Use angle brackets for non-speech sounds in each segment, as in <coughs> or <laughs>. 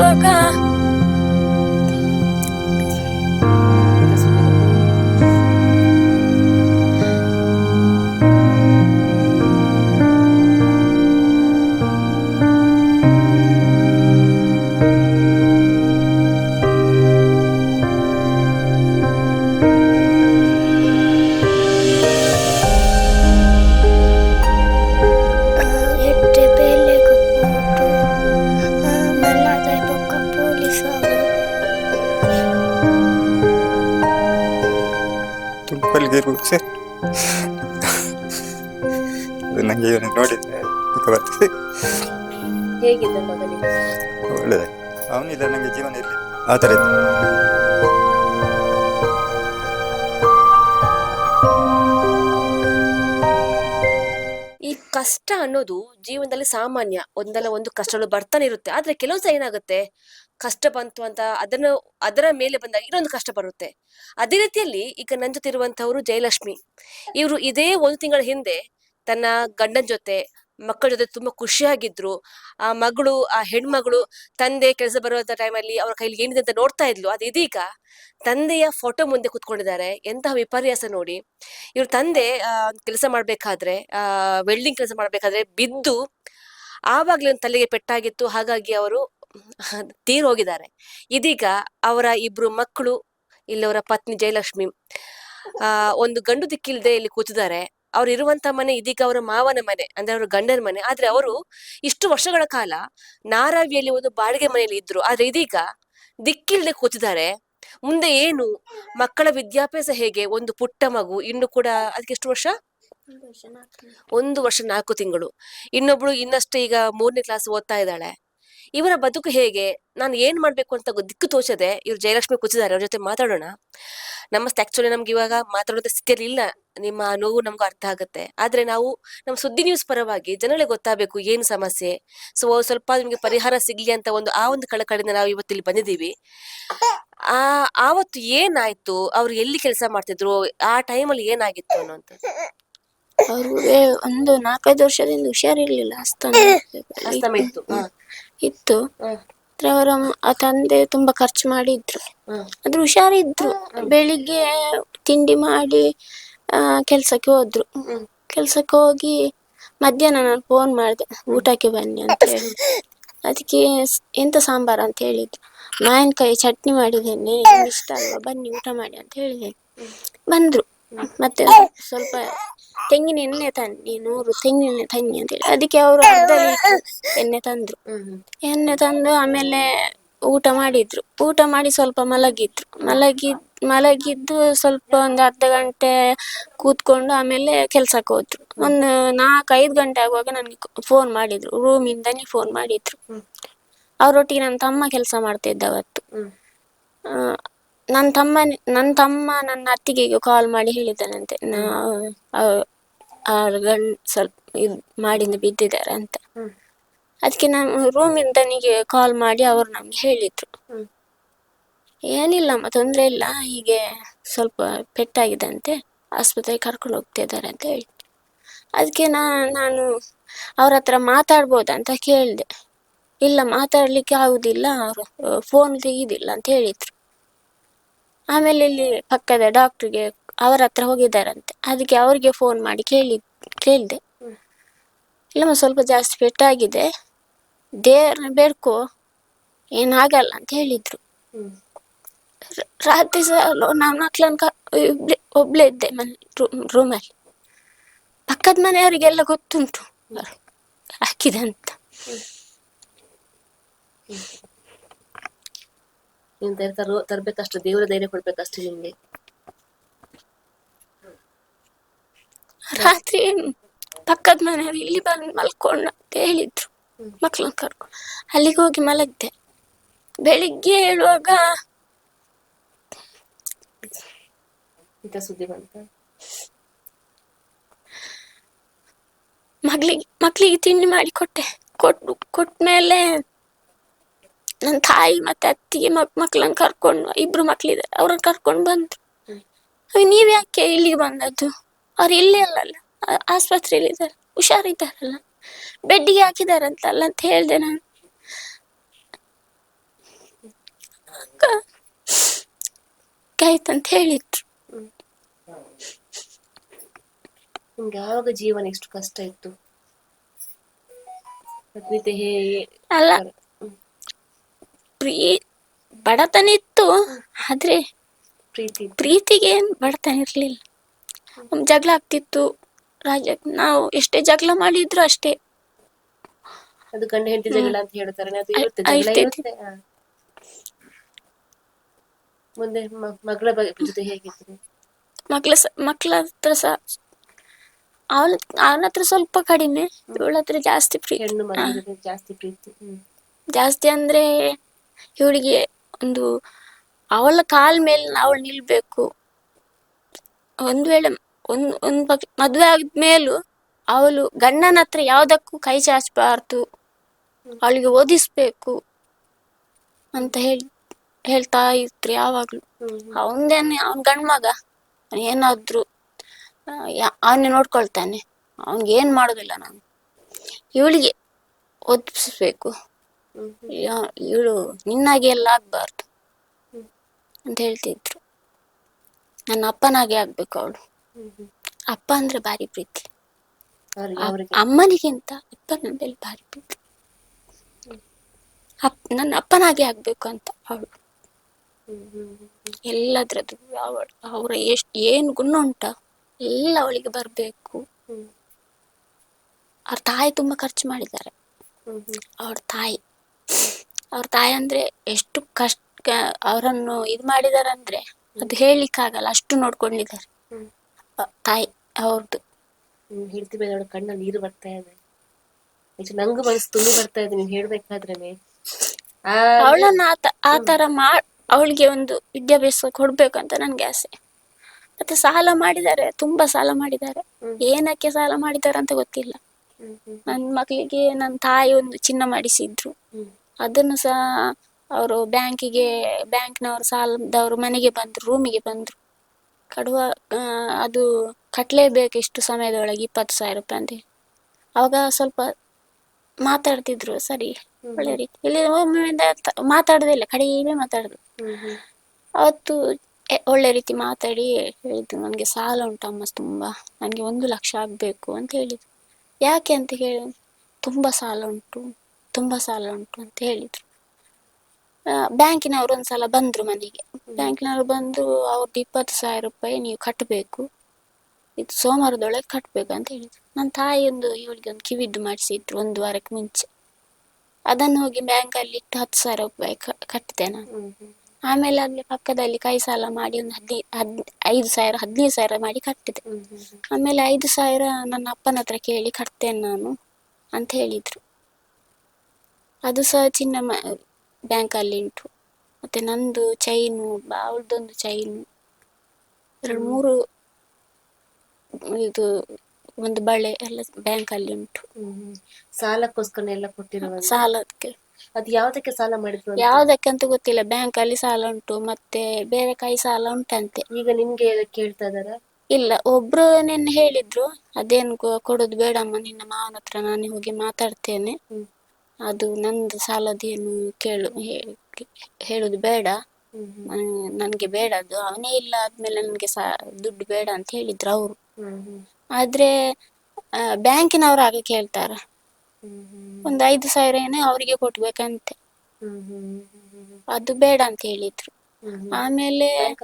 ಬೆಳಿಗ್ಗೆ ತುಪ್ಪಲ್ಗಿರು ಸರ್ ನಂಗೆ ನನಗೆ ನೋಡಿದ್ರೆ ಬರ್ತದೆ. ಒಳ್ಳೆಯದು ಅವನಿಲ್ಲ ನನಗೆ ಜೀವನ ಇರಲಿ. ಆ ಥರ ಇತ್ತು. ಈ ಕಷ್ಟ ಅನ್ನೋದು ಜೀವನದಲ್ಲಿ ಸಾಮಾನ್ಯ. ಒಂದಲ್ಲ ಒಂದು ಕಷ್ಟಗಳು ಬರ್ತಾನೆ ಇರುತ್ತೆ. ಆದ್ರೆ ಕೆಲವು ಸಲ ಏನಾಗುತ್ತೆ? ಕಷ್ಟ ಬಂತು ಅಂತ ಅದನ್ನು, ಅದರ ಮೇಲೆ ಬಂದಾಗ ಇನ್ನೊಂದು ಕಷ್ಟ ಬರುತ್ತೆ. ಅದೇ ರೀತಿಯಲ್ಲಿ ಈಗ ನನ್ನ ಜೊತೆ ಇರುವಂತವರು ಜಯಲಕ್ಷ್ಮಿ. ಇವರು ಇದೇ ಒಂದು ತಿಂಗಳ ಹಿಂದೆ ತನ್ನ ಗಂಡನ ಜೊತೆ, ಮಕ್ಕಳ ಜೊತೆ ತುಂಬಾ ಖುಷಿಯಾಗಿದ್ರು. ಆ ಮಗಳು, ಆ ಹೆಣ್ಮಗಳು ತಂದೆ ಕೆಲಸ ಬರುವಂತ ಟೈಮಲ್ಲಿ ಅವ್ರ ಕೈಲಿ ಏನಿದೆ ಅಂತ ನೋಡ್ತಾ ಇದ್ಲು. ಅದು ಇದೀಗ ತಂದೆಯ ಫೋಟೋ ಮುಂದೆ ಕುತ್ಕೊಂಡಿದ್ದಾರೆ. ಎಂತಹ ವಿಪರ್ಯಾಸ ನೋಡಿ. ಇವ್ರ ತಂದೆ ಕೆಲಸ ಮಾಡ್ಬೇಕಾದ್ರೆ, ಆ ವೆಲ್ಡಿಂಗ್ ಕೆಲಸ ಮಾಡ್ಬೇಕಾದ್ರೆ ಬಿದ್ದು ಆವಾಗ್ಲೇ ಒಂದು ತಲೆಗೆ ಪೆಟ್ಟಾಗಿತ್ತು. ಹಾಗಾಗಿ ಅವರು <laughs> ತೀರ್ ಹೋಗಿದ್ದಾರೆ ಇದೀಗ ಅವರ ಇಬ್ರು ಮಕ್ಕಳು ಇಲ್ಲವರ ಪತ್ನಿ ಜಯಲಕ್ಷ್ಮಿ ಆ ಒಂದು ಗಂಡು ದಿಕ್ಕಿಲ್ದೆ ಇಲ್ಲಿ ಕೂತಿದ್ದಾರೆ. ಅವ್ರು ಇರುವಂತ ಮನೆ ಇದೀಗ ಅವರ ಮಾವನ ಮನೆ ಅಂದ್ರೆ ಅವ್ರ ಗಂಡನ ಮನೆ. ಆದ್ರೆ ಅವರು ಇಷ್ಟು ವರ್ಷಗಳ ಕಾಲ ನಾರಾವಿಯಲ್ಲಿ ಒಂದು ಬಾಡಿಗೆ ಮನೆಯಲ್ಲಿ ಇದ್ರು. ಆದ್ರೆ ಇದೀಗ ದಿಕ್ಕಿಲ್ದೆ ಕೂತಿದ್ದಾರೆ. ಮುಂದೆ ಏನು ಮಕ್ಕಳ ವಿದ್ಯಾಭ್ಯಾಸ ಹೇಗೆ ಒಂದು ಪುಟ್ಟ ಮಗು ಇನ್ನು ಕೂಡ ಅದಕ್ಕೆ ಎಷ್ಟು ವರ್ಷ? ಒಂದು ವರ್ಷ ನಾಲ್ಕು ತಿಂಗಳು. ಇನ್ನೊಬ್ಳು ಇನ್ನಷ್ಟು ಈಗ ಮೂರನೇ ಕ್ಲಾಸ್ ಓದ್ತಾ ಇದ್ದಾಳೆ. ಇವರ ಬದುಕು ಹೇಗೆ? ನಾನು ಏನ್ ಮಾಡ್ಬೇಕು ಅಂತ ದಿಕ್ಕು ತೋಚದೆ ಇವ್ರು ಜಯಲಕ್ಷ್ಮಿ ಕೂತಿದ್ದಾರೆ ಅವ್ರ ಜೊತೆ ಮಾತಾಡೋಣ. ನಮಸ್ತೆ ಆಕ್ಚುಲಿ ನಮ್ಗೆ ಇವಾಗ ಮಾತಾಡೋದ ಸ್ಥಿತಿಯಲ್ಲಿ ಇಲ್ಲ. ನಿಮ್ಮ ನೋವು ನಮ್ಗೂ ಅರ್ಥ ಆಗುತ್ತೆ. ಆದ್ರೆ ನಾವು ನಮ್ಮ ಸುದ್ದಿ ನ್ಯೂಸ್ ಪರವಾಗಿ ಜನಗಳಿಗೆ ಗೊತ್ತಾಗಬೇಕು ಏನು ಸಮಸ್ಯೆ. ಸೊ ಸ್ವಲ್ಪ ನಿಮ್ಗೆ ಪರಿಹಾರ ಸಿಗ್ಲಿ ಅಂತ ಒಂದು ಆ ಒಂದು ಕಳಕಳಿಂದ ನಾವು ಇವತ್ತಿಲ್ಲಿ ಬಂದಿದ್ದೀವಿ. ಆ ಆವತ್ತು ಏನಾಯ್ತು? ಅವ್ರು ಎಲ್ಲಿ ಕೆಲಸ ಮಾಡ್ತಿದ್ರು? ಆ ಟೈಮಲ್ಲಿ ಏನಾಗಿತ್ತು ಅನ್ನೋಂಥದ್ದು ಅವ್ರಿಗೆ ಒಂದು ನಾಲ್ಕೈದು ವರ್ಷದಿಂದ ಹುಷಾರಿರ್ಲಿಲ್ಲ. ಅಸ್ತಮ ಅಸ್ತಮ ಇತ್ತು. ಇತ್ತು. ಆದ್ರೆ ಅವರ ತಂದೆ ತುಂಬಾ ಖರ್ಚು ಮಾಡಿದ್ರು. ಆದ್ರೆ ಹುಷಾರಿದ್ರು. ಬೆಳಿಗ್ಗೆ ತಿಂಡಿ ಮಾಡಿ ಆ ಕೆಲ್ಸಕ್ಕೆ ಹೋದ್ರು. ಕೆಲ್ಸಕ್ಕೆ ಹೋಗಿ ಮಧ್ಯಾಹ್ನ ನಾನು ಫೋನ್ ಮಾಡಿದೆ ಊಟಕ್ಕೆ ಬನ್ನಿ ಅಂತ ಹೇಳಿ. ಅದಕ್ಕೆ ಎಂತ ಸಾಂಬಾರ್ ಅಂತ ಹೇಳಿದ್ರು ಮಾವಿನಕಾಯಿ ಚಟ್ನಿ ಮಾಡಿದ್ದೇನೆ ಇಷ್ಟ ಅಲ್ವಾ? ಬನ್ನಿ ಊಟ ಮಾಡಿ ಅಂತ ಹೇಳಿದ್ದೇನೆ. ಬಂದ್ರು. ಮತ್ತೆ ಸ್ವಲ್ಪ ತೆಂಗಿನ ಎಣ್ಣೆ ತನ್ನಿ ನೂರು ತೆಂಗಿನ ಎಣ್ಣೆ ತನ್ನಿ ಅಂತ ಹೇಳಿ ಅದಕ್ಕೆ ಅವರು ಅರ್ಧ ಲೀಟರ್ ಎಣ್ಣೆ ತಂದ್ರು. ಎಣ್ಣೆ ತಂದು ಆಮೇಲೆ ಊಟ ಮಾಡಿದ್ರು. ಊಟ ಮಾಡಿ ಸ್ವಲ್ಪ ಮಲಗಿದ್ರು. ಮಲಗಿ ಮಲಗಿದ್ದು ಸ್ವಲ್ಪ ಒಂದು ಅರ್ಧ ಗಂಟೆ ಕೂತ್ಕೊಂಡು ಆಮೇಲೆ ಕೆಲ್ಸಕ್ಕೆ ಹೋದ್ರು. ಒಂದು ನಾಲ್ಕು ಐದು ಗಂಟೆ ಆಗುವಾಗ ನನಗೆ ಫೋನ್ ಮಾಡಿದ್ರು. ರೂಮಿಂದನೇ ಫೋನ್ ಮಾಡಿದ್ರು. ಅವರೊಟ್ಟಿಗೆ ನನ್ನ ತಮ್ಮ ಕೆಲಸ ಮಾಡ್ತಿದ್ದ ಅವತ್ತು. ನನ್ನ ತಮ್ಮ ನನ್ನ ತಮ್ಮ ನನ್ನ ಅತ್ತಿಗೆಗೆ ಕಾಲ್ ಮಾಡಿ ಹೇಳಿದ್ದಾನಂತೆ. ನಾ ಆ ಗಂಡ್ ಸ್ವಲ್ಪ ಇದು ಮಾಡಿಂದ ಬಿದ್ದಿದ್ದಾರೆ ಅಂತ. ಹ್ಮ್. ಅದಕ್ಕೆ ನಾನು ರೂಮಿಂದ ನನಗೆ ಕಾಲ್ ಮಾಡಿ ಅವರು ನಮ್ಗೆ ಹೇಳಿದ್ರು. ಹ್ಮ್. ಏನಿಲ್ಲಮ್ಮ ತೊಂದರೆ ಇಲ್ಲ. ಹೀಗೆ ಸ್ವಲ್ಪ ಪೆಟ್ಟಾಗಿದಂತೆ ಆಸ್ಪತ್ರೆಗೆ ಕರ್ಕೊಂಡು ಹೋಗ್ತಿದ್ದಾರೆ ಅಂತ ಹೇಳಿ ಅದಕ್ಕೆ ನಾ ನಾನು ಅವ್ರ ಹತ್ರ ಮಾತಾಡ್ಬೋದಂತ ಅಂತ ಕೇಳಿದೆ. ಇಲ್ಲ ಮಾತಾಡ್ಲಿಕ್ಕೆ ಆಗುದಿಲ್ಲ. ಅವರು ಫೋನ್ ತೆಗಿದಿಲ್ಲ ಅಂತ ಹೇಳಿದ್ರು. ಆಮೇಲೆ ಇಲ್ಲಿ ಪಕ್ಕದ ಡಾಕ್ಟ್ರಿಗೆ ಅವರ ಹತ್ರ ಹೋಗಿದ್ದಾರಂತೆ. ಅದಕ್ಕೆ ಅವರಿಗೆ ಫೋನ್ ಮಾಡಿ ಕೇಳಿ ಕೇಳಿದೆ. ಇಲ್ಲಮ್ಮ ಸ್ವಲ್ಪ ಜಾಸ್ತಿ ಪೆಟ್ಟಾಗಿದೆ ದೇವ್ರನ್ನ ಬೇಡ್ಕೋ. ಏನಾಗಲ್ಲ ಅಂತ ಹೇಳಿದ್ರು. ರಾತ್ರಿ ಸಹ ನಾನು ಕ ಇಬ್ಳೆ ಒಬ್ಳೆ ಇದ್ದೆ ಮನೆ ರೂಮಲ್ಲಿ ಪಕ್ಕದ ಮನೆಯವರಿಗೆಲ್ಲ ಗೊತ್ತುಂಟು. ಹಾಕಿದೆ ಅಂತ ನೀನ್ ಧೈರ್ಯ ತರೋ ತರ್ಬೇಕಷ್ಟು ದೇವ್ರ ಧೈರ್ಯ ಕೊಡ್ಬೇಕಷ್ಟು ನಿಮ್ಗೆ. ರಾತ್ರಿ ಪಕ್ಕದ ಮನೆಯವರು ಇಲ್ಲಿ ಬಂದು ಮಲ್ಕೊಂಡ ಅಂತ ಹೇಳಿದ್ರು. ಮಕ್ಳನ್ನ ಕರ್ಕೊಂಡು. ಅಲ್ಲಿಗೆ ಹೋಗಿ ಮಲಗ್ದೆ. ಬೆಳಿಗ್ಗೆ ಹೇಳುವಾಗ ಸುದ್ದಿ ಬಂತ? ಮಗ್ಳಿಗೆ ಮಕ್ಳಿಗೆ ತಿಂಡಿ ಮಾಡಿ ಕೊಟ್ಟೆ. ಕೊಟ್ಟು ಕೊಟ್ಮೇಲೆ ನನ್ನ ತಾಯಿ ಮತ್ತೆ ಅತ್ತಿಗೆ ಮಕ್ ಮಕ್ಳನ್ನ ಕರ್ಕೊಂಡು ಇಬ್ರು ಮಕ್ಳಿದ್ದಾರೆ ಅವ್ರನ್ನ ಕರ್ಕೊಂಡು ಬಂದ್ರು. ನೀವ್ ಯಾಕೆ ಇಲ್ಲಿಗೆ ಬಂದದ್ದು? ಅವ್ರು ಇಲ್ಲೇ ಅಲ್ಲಲ್ಲ. ಆ- ಆಸ್ಪತ್ರೆಯಲ್ಲಿ ಇದ್ದಾರೆ ಹುಷಾರಿದ್ದಾರಲ್ಲ. ಬೆಡ್ಡಿಗೆ ಹಾಕಿದಾರಂತಲ್ಲ ಅಂತ ಹೇಳ್ದೆ ನಾನು. ಆಯ್ತಂತ ಹೇಳಿದ್ರು. ನಿಮ್ಗೆ ಯಾವಾಗ ಜೀವನ ಎಷ್ಟು ಕಷ್ಟ ಇತ್ತು? ಅಲ್ಲ ಪ್ರೀ ಬಡತನ ಇತ್ತು ಆದ್ರೆ ಪ್ರೀತಿ. ಪ್ರೀತಿಗೆ ಬಡತನ ಇರ್ಲಿಲ್ಲ. ಜಗಳ ಆಗ್ತಿತ್ತು. ರಾಜ ನಾವು ಎಷ್ಟೇ ಜಗಳ ಮಾಡಿದ್ರು ಅಷ್ಟೇ. ಅದು ಗಂಡ ಹೆಂಡತಿ ಜಗಳ ಅಂತ ಹೇಳ್ತಾರೆ ಅದು ಆಯ್- ಇರುತ್ತೆ ಜಗಳ ಆಯ್ತೈತಿ. ಇರುತ್ತೆ. ಮುಂದೆ ಮ- ಮಗಳ ಬಗ್ಗೆ ಜೊತೆ ಹೇಗಿತ್ತು ಮಕ್ಳ ಮಕ್ಳ ಹತ್ರ ಸಹ ಅವಳ ಅವನ ಹತ್ರ ಸ್ವಲ್ಪ ಕಡಿಮೆ. ಇವಳ ಹತ್ರ ಜಾಸ್ತಿ ಪ್ರೀತಿ. ಹೆಣ್ಣು ಜಾಸ್ತಿ ಪ್ರೀತಿ. ಜಾಸ್ತಿ ಅಂದ್ರೆ ಇವಳಿಗೆ ಒಂದು ಅವಳ ಕಾಲ್ ಮೇಲೆ ಅವಳು ನಿಲ್ಬೇಕು. ಒಂದು ವೇಳೆ ಒಂದ್ ಒಂದ್ ಮದ್ವೆ ಮದುವೆ ಆದ್ಮೇಲೂ ಅವಳು ಗಂಡನ ಹತ್ರ ಯಾವ್ದಕ್ಕೂ ಕೈ ಚಾಚಬಾರ್ದು. ಅವಳಿಗೆ ಓದಿಸ್ಬೇಕು ಅಂತ ಹೇಳಿ ಹೇಳ್ತಾ ಇದ್ರು ಯಾವಾಗ್ಲೂ. ಅವನ್ದೇನೆ ಅವ್ನ್ ಗಂಡ್ ಮಗ. ಏನಾದ್ರು ಅವನ್ನ ನೋಡ್ಕೊಳ್ತಾನೆ. ಅವ್ನಿಗೆ ಏನ್ ಮಾಡೋದಿಲ್ಲ ನಾನು. ಇವಳಿಗೆ ಓದಿಸ್ಬೇಕು. ಇವಳು ನಿನ್ನಾಗೆ ಎಲ್ಲ ಆಗ್ಬಾರ್ದು ಅಂತ ಹೇಳ್ತಿದ್ರು. ನನ್ನ ಅಪ್ಪನಾಗೆ ಆಗ್ಬೇಕು ಅವಳು. ಅಪ್ಪ ಅಂದ್ರೆ ಭಾರಿ ಪ್ರೀತಿ. ಅಮ್ಮನಿಗಿಂತ ಅಪ್ಪನ ಮೇಲೆ ಭಾರಿ ಪ್ರೀತಿ. ಅಪ್ ನನ್ನ ಅಪ್ಪನಾಗೆ ಆಗ್ಬೇಕು ಅಂತ ಅವಳು. ಎಲ್ಲದ್ರದ್ದು ಅವಳು ಅವರ ಎಷ್ಟು ಏನು ಗುಣ ಉಂಟ ಎಲ್ಲ ಅವಳಿಗೆ ಬರಬೇಕು. ಅವ್ರ ತಾಯಿ ತುಂಬಾ ಖರ್ಚು ಮಾಡಿದ್ದಾರೆ. ಅವ್ರ ತಾಯಿ. ಅವ್ರ ತಾಯಿ ಅಂದ್ರೆ ಎಷ್ಟು ಕಷ್ಟ ಅವರನ್ನು ಇದು ಮಾಡಿದಾರೆ ಅಂದ್ರೆ ಅದು ಹೇಳಿಕ್ಕಾಗಲ್ಲ ಅಷ್ಟು ನೋಡ್ಕೊಂಡಿದ್ದಾರೆ. ಹ್ಮ್. ಅ- ತಾಯಿ ಅವ್ರದ್ದು ನೋಡು ನೀರು ಬರ್ತಾ ಇದೆ. ನಿಜ ನಂಗೂ ಮನಸ್ಸು ತುಂಬಿ ಬರ್ತಾ ಇದೆ ನೀನ್ ಹೇಳ್ಬೇಕಾದ್ರೇನೆ. ಆ ಅವಳನ್ನ ಆತ ಆ ತರ ಮಾಡ್ ಅವಳಿಗೆ ಒಂದು ವಿದ್ಯಾಭ್ಯಾಸ ಕೊಡ್ಬೇಕಂತ ನನ್ಗೆ ಆಸೆ. ಮತ್ತೆ ಸಾಲ ಮಾಡಿದ್ದಾರೆ ತುಂಬಾ ಸಾಲ ಮಾಡಿದ್ದಾರೆ. ಏನಕ್ಕೆ ಸಾಲ ಮಾಡಿದ್ದಾರೆ ಅಂತ ಗೊತ್ತಿಲ್ಲ. ಹ್ಮ್ ಹ್ಮ್. ನನ್ನ ಮಕ್ಕಳಿಗೆ ನನ್ನ ತಾಯಿ ಒಂದು ಚಿನ್ನ ಮಾಡಿಸಿದ್ರು. ಹ್ಮ್. ಅದನ್ನು ಸಹ ಅವರು ಬ್ಯಾಂಕಿಗೆ ಬ್ಯಾಂಕ್ನವರು ಸಾಲದವರು ಮನೆಗೆ ಬಂದ್ರು ರೂಮಿಗೆ ಬಂದ್ರು. ಕಡುವ ಅದು ಕಟ್ಟಲೇಬೇಕು ಇಷ್ಟು ಸಮಯದೊಳಗೆ ಇಪ್ಪತ್ತು ಸಾವಿರ ರೂಪಾಯಿ ಅಂತ. ಅವಾಗ ಸ್ವಲ್ಪ ಮಾತಾಡ್ತಿದ್ರು ಸರಿ ಒಳ್ಳೆ ರೀತಿ. ಇಲ್ಲಿ ಒಮ್ಮೆ ಮಾತಾಡೋದೇ ಇಲ್ಲ ಕಡಿಮೆ ಮಾತಾಡುದು. ಅವತ್ತು ಒಳ್ಳೆ ರೀತಿ ಮಾತಾಡಿ ಹೇಳಿದ್ರು ನನಗೆ ಸಾಲ ಉಂಟು ಅಮ್ಮ ತುಂಬಾ. ನನಗೆ ಒಂದು ಲಕ್ಷ ಆಗಬೇಕು ಅಂತ ಹೇಳಿದ್ರು. ಯಾಕೆ ಅಂತ ಹೇಳಿ ತುಂಬಾ ಸಾಲ ಉಂಟು. ತುಂಬಾ ಸಾಲ ಉಂಟು ಅಂತ ಹೇಳಿದ್ರು. ಬ್ಯಾಂಕಿನವರು ಬ್ಯಾಂಕಿನವರು ಒಂದ್ಸಲ ಬಂದ್ರು ಮನೆಗೆ. ಬ್ಯಾಂಕಿನವರು ಬಂದು ಅವ್ರದ್ದು ಇಪ್ಪತ್ತು ಸಾವಿರ ರೂಪಾಯಿ ನೀವು ಕಟ್ಟಬೇಕು ಇದು ಸೋಮವಾರದೊಳಗೆ ಕಟ್ಟಬೇಕು ಅಂತ ಹೇಳಿದ್ರು. ನನ್ನ ತಾಯಿ ಒಂದು ಇವಳಿಗೆ ಒಂದು ಕಿವಿದ್ದು ಮಾಡಿಸಿದ್ರು ಒಂದು ವಾರಕ್ಕೆ ಮುಂಚೆ. ಅದನ್ನು ಹೋಗಿ ಬ್ಯಾಂಕಲ್ಲಿ ಇಟ್ಟು ಹತ್ತು ಸಾವಿರ ರೂಪಾಯಿ ಕ- ಕಟ್ಟಿದೆ ನಾನು. ಆಮೇಲೆ ಅಲ್ಲಿ ಪಕ್ಕದಲ್ಲಿ ಕೈ ಸಾಲ ಮಾಡಿ ಒಂದು ಹದಿನೈದು ಹದ್ ಐದು ಸಾವಿರ ಹದಿನೈದು ಸಾವಿರ ಮಾಡಿ ಕಟ್ಟಿದೆ. ಆಮೇಲೆ ಐದು ಸಾವಿರ ನನ್ನ ಅಪ್ಪನ ಹತ್ರ ಕೇಳಿ ಕಟ್ತೇನೆ ನಾನು ಅಂತ ಹೇಳಿದ್ರು. ಅದು ಸಹ ಚಿನ್ನ ಮ- ಬ್ಯಾಂಕಲ್ಲಿ ಉಂಟು. ಮತ್ತೆ ನಂದು ಚೈನು ಅವಳದೊಂದು ಚೈನ್ ಎರಡು ಮೂರು ಇದು ಒಂದು ಬಳೆ ಎಲ್ಲ ಬ್ಯಾಂಕಲ್ಲಿ ಉಂಟು. ಹ್ಮ್ ಸಾಲಕ್ಕೋಸ್ಕರ ಎಲ್ಲ ಕೊಟ್ಟಿರುವ ಸಾಲಕ್ಕೆ. ಅದು ಯಾವ್ದಕ್ಕೆ ಸಾಲ ಮಾಡಿದ್ರು ಅಂತ? ಗೊತ್ತಿಲ್ಲ. ಬ್ಯಾಂಕ್ ಅಲ್ಲಿ ಸಾಲ ಉಂಟು. ಮತ್ತೆ ಬೇರೆ ಕೈ ಸಾಲ ಉಂಟಂತೆ. ಈಗ ನಿಮ್ಗೆ ಕೇಳ್ತಾ ಇದಾರ ಇಲ್ಲ ಒಬ್ರು ನಿನ್ನೆ ಹೇಳಿದ್ರು. ಅದೇನು ಕೊಡೋದು ಬೇಡಮ್ಮ ನಿನ್ನ ಮಾವನ ಹತ್ರ ನಾನೇ ಹೋಗಿ ಮಾತಾಡ್ತೇನೆ. ಹ್ಮ್. ಅದು ನಂದು ಸಾಲದೇನು ಕೇಳು ಹೇ- ಹೇಳುದು ಬೇಡ. ನನ್ಗೆ ಬೇಡ ಅದು. ಅವನೇ ಇಲ್ಲ ಆದ್ಮೇಲೆ ನನ್ಗೆ ಸಾ ದುಡ್ಡು ಬೇಡ ಅಂತ ಹೇಳಿದ್ರು ಅವರು. ಆದ್ರೆ ಆ, ಬ್ಯಾಂಕಿನವರು ಆಗ ಕೇಳ್ತಾರ. ಒಂದ್ ಐದು ಸಾವಿರ ಏನೋ ಅವರಿಗೆ ಕೊಡ್ಬೇಕಂತೆ ಅದು ಬೇಡ ಅಂತ ಹೇಳಿದ್ರು. ಆಮೇಲೆ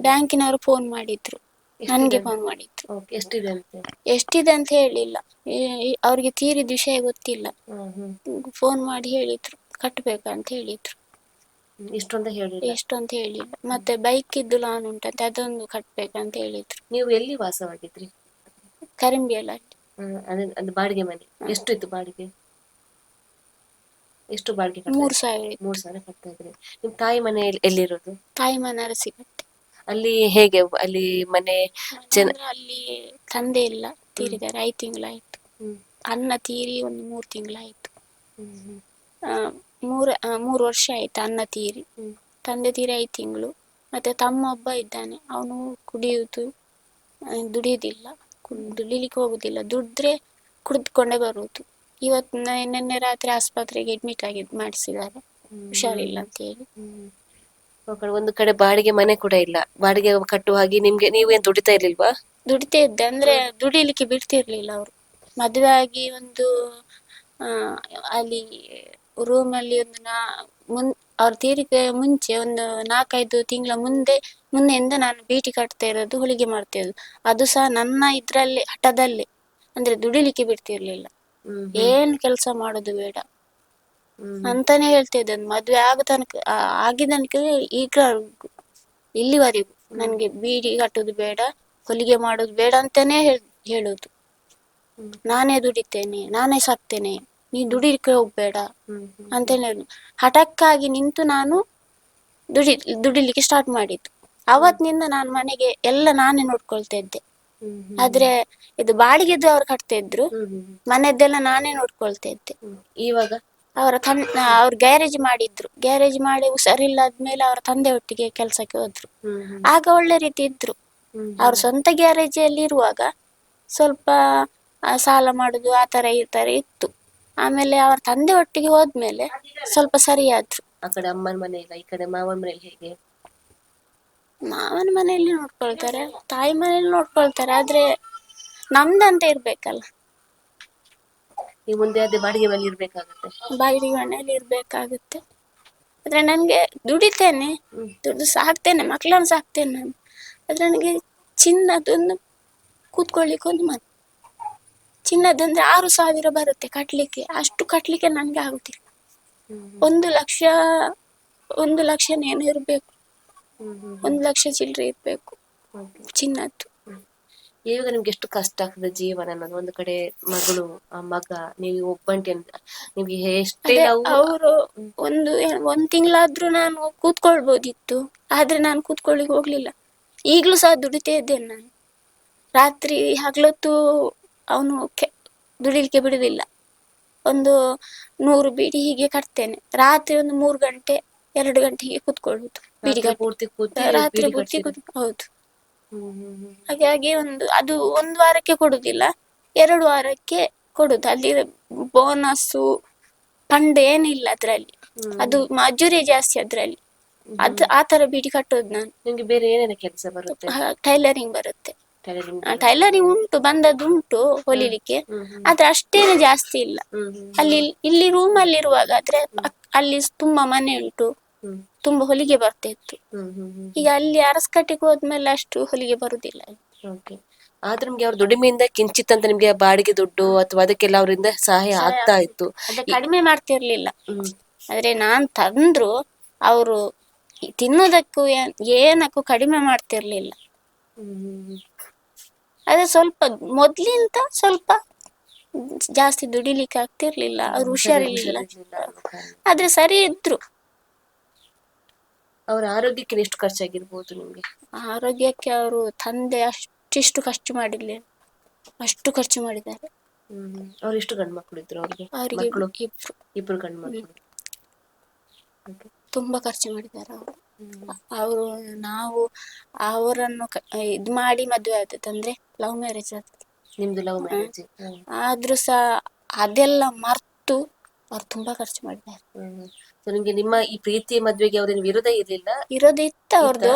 ಬ್ಯಾಂಕಿನವರು ಫೋನ್ ಮಾಡಿದ್ರು. ನನ್ಗೆ ಫೋನ್ ಮಾಡಿದ್ರು ಓಕೆ ಎಷ್ಟಿದೆ ಅಂತೆ? ಎಷ್ಟಿದೆ ಅಂತ ಹೇಳಿಲ್ಲ. ಈ- ಅವ್ರಿಗೆ ತೀರಿದ ವಿಷಯ ಗೊತ್ತಿಲ್ಲ. ಹ್ಮ್ ಹ್ಮ್. ಫೋನ್ ಮಾಡಿ ಹೇಳಿದ್ರು. ಕಟ್ಬೇಕಂತ ಹೇಳಿದ್ರು. ಇಷ್ಟೊಂದು ಹೇಳಿ ಹೇಳಿಲ್ಲ? ಎಷ್ಟು ಅಂತ ಹೇಳಿಲ್ಲ. ಮತ್ತೆ ಬೈಕ್ ಇದ್ದು ಲಾನ್ ಉಂಟಂತೆ ಅದೊಂದು ಕಟ್ಬೇಕಂತ ಹೇಳಿದ್ರು. ನೀವು ಎಲ್ಲಿ ವಾಸವಾಗಿದ್ರಿ? ಕರಿಂಬಿಯಲ್ಲ ಹ್ಮ್, ಅದೇ ಅದು ಬಾಡಿಗೆ ಮನೆ. ಎಷ್ಟು ಇತ್ತು ಬಾಡಿಗೆ? ಎಷ್ಟು ಬಾಡಿಗೆ ಕಟ್ತಾ ಮೂರು? ಸಾವಿರ ಇತ್ತು. ಮೂರು ಸಾವಿರ ಕಟ್ತಾ ಇದ್ರಿ. ನಿಮ್ ತಾಯಿ ಮನೆ ಎಲ್- ಎಲ್ಲಿರೋದು? ತಾಯಿ ಮನೆ ಅರಸಿಕಟ್ಟೆ. ಅಲ್ಲಿ ಹೇಗೆ ಅಲ್ಲಿ ಮನೆ ಅಂದ್ರೆ ಅಲ್ಲಿ ತಂದೆ ಇಲ್ಲ ತೀರಿದ್ದಾರೆ. ಐದು ತಿಂಗಳಾಯ್ತು. ಅನ್ನ ತೀರಿ ಒಂದು ಮೂರು ತಿಂಗಳಾಯ್ತು. ಮೂರು ಮೂರು ವರ್ಷ ಆಯ್ತು ಅನ್ನ ತೀರಿ. ತಂದೆ ತೀರಿ ಐದು ತಿಂಗಳು. ಮತ್ತೆ ತಮ್ಮ ಒಬ್ಬ ಇದ್ದಾನೆ. ಅವನು ಕುಡಿಯುವುದು ದುಡಿಯುದಿಲ್ಲ ದುಡಿಯುವುದಿಲ್ಲ ದುಡಿಲಿಕ್ಕೆ ಹೋಗುದಿಲ್ಲ. ದುಡಿದ್ರೆ ಕುಡಿದುಕೊಂಡೇ ಬರುವುದು. ಇವತ್ತು ನ- ನಿನ್ನೆ ರಾತ್ರಿ ಆಸ್ಪತ್ರೆಗೆ ಅಡ್ಮಿಟ್ ಆಗಿ ಮಾಡಿಸಿದ್ದಾರೆ. ಹುಷಾರಿಲ್ಲ ಅಂತ ಹೇಳಿ. ಒಂದು ಕಡೆ ಬಾಡಿಗೆ ಮನೆ ಕೂಡ ಇಲ್ಲ. ಬಾಡಿಗೆ ಕಟ್ಟುವ ಹಾಗೆ ನಿಮ್ಗೆ ನೀವೇನ್ ದುಡಿತಾ ಇರ್ಲಿಲ್ವಾ? ದುಡಿತಾ ಇದ್ದೆ. ಅಂದ್ರೆ ದುಡಿಲಿಕ್ಕೆ ಬಿಡ್ತಿರ್ಲಿಲ್ಲ ಅವರು. ಮದುವೆ ಆಗಿ ಒಂದು ಆ, ಅಲ್ಲಿ ರೂಮಲ್ಲಿ ಒಂದು ನಾ ಮುನ್ ಅವ್ರ ತೀರಿಕೆ ಮುಂಚೆ ಒಂದು ನಾಲ್ಕೈದು ತಿಂಗಳ ಮುಂದೆ ಮುಂದೆಯಿಂದ ನಾನು ಬೀಟಿ ಕಟ್ತಾ ಇರೋದು ಹೊಲಿಗೆ ಮಾಡ್ತಾ ಇರೋದು. ಅದು ಸಹ ನನ್ನ ಇದ್ರಲ್ಲಿ ಹಠದಲ್ಲಿ. ಅಂದ್ರೆ ದುಡಿಲಿಕ್ಕೆ ಬಿಡ್ತಿರ್ಲಿಲ್ಲ. ಏನು ಕೆಲಸ ಮಾಡೋದು ಬೇಡ. ಅಂತಾನೆ ಹೇಳ್ತಾ ಇದ್ದದ್ದು ಮದ್ವೆ ಆಗ ತನಕ ಆ- ತನಕ ಈಗ ಇಲ್ಲಿವರೆಗೂ ನನ್ಗೆ ಬೀಡಿ ಕಟ್ಟುದು ಬೇಡ ಹೊಲಿಗೆ ಮಾಡೋದು ಬೇಡ ಅಂತಾನೆ ಹೇಳ್- ಹೇಳುದು. ನಾನೇ ದುಡಿತೇನೆ ನಾನೇ ಸಾಕ್ತೇನೆ ನೀ ದುಡಿಲಿಕ್ಕೆ ಹೋಗ್ಬೇಡ ಅಂತ ಹೇಳುದು. ಹಠಕ್ಕಾಗಿ ನಿಂತು ನಾನು ದುಡಿ ದುಡಿಲಿಕ್ಕೆ ಸ್ಟಾರ್ಟ್ ಮಾಡಿದ್ದು. ಅವತ್ತಿನಿಂದ ನಾನು ಮನೆಗೆ ಎಲ್ಲ ನಾನೇ ನೋಡ್ಕೊಳ್ತಾ ಇದ್ದೆ. ಆದ್ರೆ ಇದು ಬಾಡಿಗೆದ್ದು ಅವ್ರು ಕಟ್ತಾ ಇದ್ರು ಮನೆದ್ದೆಲ್ಲ ನಾನೇ ನೋಡ್ಕೊಳ್ತಾ ಇದ್ದೆ. ಇವಾಗ? ಅವರ ತನ್ ಅವ್ರು ಗ್ಯಾರೇಜ್ ಮಾಡಿದ್ರು. ಗ್ಯಾರೇಜ್ ಮಾಡಿ ಹುಷಾರಿಲ್ಲಾದ್ಮೇಲೆ ಅವರ ತಂದೆ ಒಟ್ಟಿಗೆ ಕೆಲಸಕ್ಕೆ ಹೋದ್ರು. ಆಗ ಒಳ್ಳೆ ರೀತಿ ಇದ್ರು. ಅವ್ರ ಸ್ವಂತ ಗ್ಯಾರೇಜ್ ಅಲ್ಲಿ ಇರುವಾಗ ಸ್ವಲ್ಪ ಸಾಲ ಮಾಡುದು ಆ ತರ ಈ ತರ ಇತ್ತು. ಆಮೇಲೆ ಅವ್ರ ತಂದೆ ಒಟ್ಟಿಗೆ ಹೋದ್ಮೇಲೆ ಸ್ವಲ್ಪ ಸರಿಯಾದ್ರು. ಆ ಕಡೆ ಅಮ್ಮನ ಮನೆ ಇಲ್ಲ ಈ ಕಡೆ ಮಾವನ ಮನೇಲಿ ಹೇಗೆ? ಮಾವನ ಮನೆಯಲ್ಲಿ ನೋಡ್ಕೊಳ್ತಾರೆ ತಾಯಿ ಮನೆಯಲ್ಲಿ ನೋಡ್ಕೊಳ್ತಾರೆ ಆದ್ರೆ ನಮ್ದಂತ ಇರ್ಬೇಕಲ್ಲ. ನೀವು ಮುಂದೆ ಅದೇ ಬಾಡಿಗೆ ಮನೆ ಇರ್ಬೇಕಾಗತ್ತೆ. ಬಾಡಿಗೆ ಮನೆಯಲ್ಲಿ ಇರ್ಬೇಕಾಗುತ್ತೆ. ಆದ್ರೆ ನನ್ಗೆ ದುಡಿತೇನೆ ದುಡ್ಡು ಸಾಕ್ತೇನೆ ಮಕ್ಕಳನ್ನು ಸಾಕ್ತೇನೆ ನಾನು. ಆದ್ರೆ ನನಗೆ ಚಿನ್ನದೊಂದು ಕೂತ್ಕೊಳ್ಳಿಕ್ಕೆ ಒಂದು ಮನೆ ಚಿನ್ನದಂದ್ರೆ ಆರು ಸಾವಿರ ಬರುತ್ತೆ ಕಟ್ಲಿಕ್ಕೆ. ಅಷ್ಟು ಕಟ್ಲಿಕ್ಕೆ ನನ್ಗೆ ಆಗುದಿಲ್ಲ. ಒಂದು ಲಕ್ಷ ಒಂದು ಲಕ್ಷನೇನು ಇರ್ಬೇಕು. ಒಂದು ಲಕ್ಷ ಚಿಲ್ಲರೆ ಇರ್ಬೇಕು. ಚಿನ್ನದ್ದು. ಇವಾಗ ನಿಮ್ಗೆ ಎಷ್ಟು ಕಷ್ಟ ಆಗ್ತದೆ ಜೀವನ ಅನ್ನೋದು? ಒಂದು ಕಡೆ ಮಗಳು ಆ ಮಗ ನೀವು ಒಬ್ಬಂಟಿ ಅಂತ. ನಿಮ್ಗೆ ಎಷ್ಟೇ ಅವರು ಒಂದು ಒಂದ್ ತಿಂಗಳಾದ್ರೂ ನಾನು ಕೂತ್ಕೊಳ್ಬೋದಿತ್ತು. ಆದ್ರೆ ನಾನು ಕೂತ್ಕೊಳ್ಳಿಕ್ಕೆ ಹೋಗ್ಲಿಲ್ಲ. ಈಗ್ಲೂ ಸಹ ದುಡಿತೇ ಇದ್ದೇನೆ ನಾನು. ರಾತ್ರಿ ಹಗಲೊತ್ತು ಅವನು ದುಡಿಲಿಕ್ಕೆ ಬಿಡುದಿಲ್ಲ. ಒಂದು ನೂರು ಬೀಡಿ ಹೀಗೆ ಕಟ್ತೇನೆ. ರಾತ್ರಿ ಒಂದು ಮೂರು ಗಂಟೆ ಎರಡು ಗಂಟೆ ಹೀಗೆ ಕೂತ್ಕೊಳ್ಳುದು ಬೀಡಿ ಪೂರ್ತಿ ಕೂತು ರಾತ್ರಿ ಪೂರ್ತಿ ಹೌದು. ಹಾಗಾಗಿ ಒಂದು ಅದು ಒಂದು ವಾರಕ್ಕೆ ಕೊಡುದಿಲ್ಲ. ಎರಡು ವಾರಕ್ಕೆ ಕೊಡುದು. ಅಲ್ಲಿ ಬೋನಸ್ಸು ಫಂಡ್ ಏನಿಲ್ಲ ಅದ್ರಲ್ಲಿ. ಅದು ಮಜೂರಿ ಜಾಸ್ತಿ ಅದ್ರಲ್ಲಿ. ಅದು ಆ ತರ ಬೀಡಿ ಕಟ್ಟೋದು ನಾನು. ನಿಮ್ಗೆ ಬೇರೆ ಏನೇನು ಕೆಲಸ ಬರುತ್ತೆ? ಟೈಲರಿಂಗ್ ಬರುತ್ತೆ. ಟೈಲರಿಂಗ್ ಉಂಟು ಬಂದದ್ದು ಉಂಟು ಹೊಲಿಲಿಕ್ಕೆ. ಆದ್ರೆ ಅಷ್ಟೇನು ಜಾಸ್ತಿ ಇಲ್ಲ. ಅಲ್ಲಿ ಇಲ್ಲಿ ರೂಮ್ ಅಲ್ಲಿ ಇರುವಾಗ ಆದ್ರೆ ಅಲ್ಲಿ ತುಂಬಾ ಮನೆ ಉಂಟು. ತುಂಬಾ ಹೊಲಿಗೆ ಬರ್ತಾ ಇತ್ತು ಈಗ ಅಲ್ಲಿ ಅರಸ್ಕಟ್ಟಿಗೆ ಹೋದ್ಮೇಲೆ ಅಷ್ಟು ಹೊಲಿಗೆ ಬರುದಿಲ್ಲ. ಆದ್ರೆ ನಿಮ್ಗೆ ಅವ್ರ ದುಡಿಮೆಯಿಂದ ಕಿಂಚಿತ್ ಅಂತ ನಿಮ್ಗೆ ಬಾಡಿಗೆ ದುಡ್ಡು ಅಥವಾ ಅದಕ್ಕೆಲ್ಲ ಅವರಿಂದ ಸಹಾಯ ಆಗ್ತಾ ಇತ್ತು. ಕಡಿಮೆ ಮಾಡ್ತಿರ್ಲಿಲ್ಲ. ಆದ್ರೆ ನಾನ್ ತಂದ್ರು ಅವರು ತಿನ್ನೋದಕ್ಕೂ ಏನಕ್ಕೂ ಕಡಿಮೆ ಮಾಡ್ತಿರ್ಲಿಲ್ಲ. ಅದೇ ಸ್ವಲ್ಪ ಮೊದ್ಲಿಂತ ಸ್ವಲ್ಪ ಜಾಸ್ತಿ ದುಡಿಲಿಕ್ಕೆ ಆಗ್ತಿರ್ಲಿಲ್ಲ. ಅವ್ರು ಹುಷಾರಿರ್ಲಿಲ್ಲ. ಆದ್ರೆ ಸರಿ ಇದ್ರು. ಅವ್ರ ಆರೋಗ್ಯಕ್ಕೆ ಎಷ್ಟು ಖರ್ಚಾಗಿರ್ಬೋದು ನಿಮ್ಗೆ? ಆರೋಗ್ಯಕ್ಕೆ ಅವರು ತಂದೆ ಅಷ್ಟಿಷ್ಟು ಖರ್ಚು ಮಾಡಿಲ್ಲ. ಅಷ್ಟು ಖರ್ಚು ಮಾಡಿದ್ದಾರೆ. ಅವ್ರು ಎಷ್ಟು ಗಂಡು ಮಕ್ಕಳು ಇದ್ರು ಅವ್ರಿಗೆ? ಅವರಿಗೆ ಮಕ್ಕಳು ಇಬ್ರು. ಇಬ್ರು ಗಂಡು ಮಕ್ಕಳು ತುಂಬಾ ಖರ್ಚು ಮಾಡಿದ್ದಾರೆ ಅವರು. ಅವರು ನಾವು ಅವರನ್ನು ಇದು ಮಾಡಿ ಮದುವೆ ಆದದ್ದು ಅಂದ್ರೆ ಲವ್ ಮ್ಯಾರೇಜ್ ಆದದ್ದು. ನಿಮ್ದು ಲವ್ ಮ್ಯಾರೇಜ್. ಆದ್ರೂ ಸಹ ಅದೆಲ್ಲ ಮರ್ತು ಅವ್ರು ತುಂಬಾ ಖರ್ಚು ಮಾಡಿದ್ದಾರೆ. ಸೊ ನಿಮ್ಗೆ ನಿಮ್ಮ ಈ ಪ್ರೀತಿಯ ಮದ್ವೆಗೆ ಅವ್ರೇನು ವಿರೋಧ ಇರ್ಲಿಲ್ಲ? ಇರೋದಿತ್ತು ಅವ್ರದ್ದು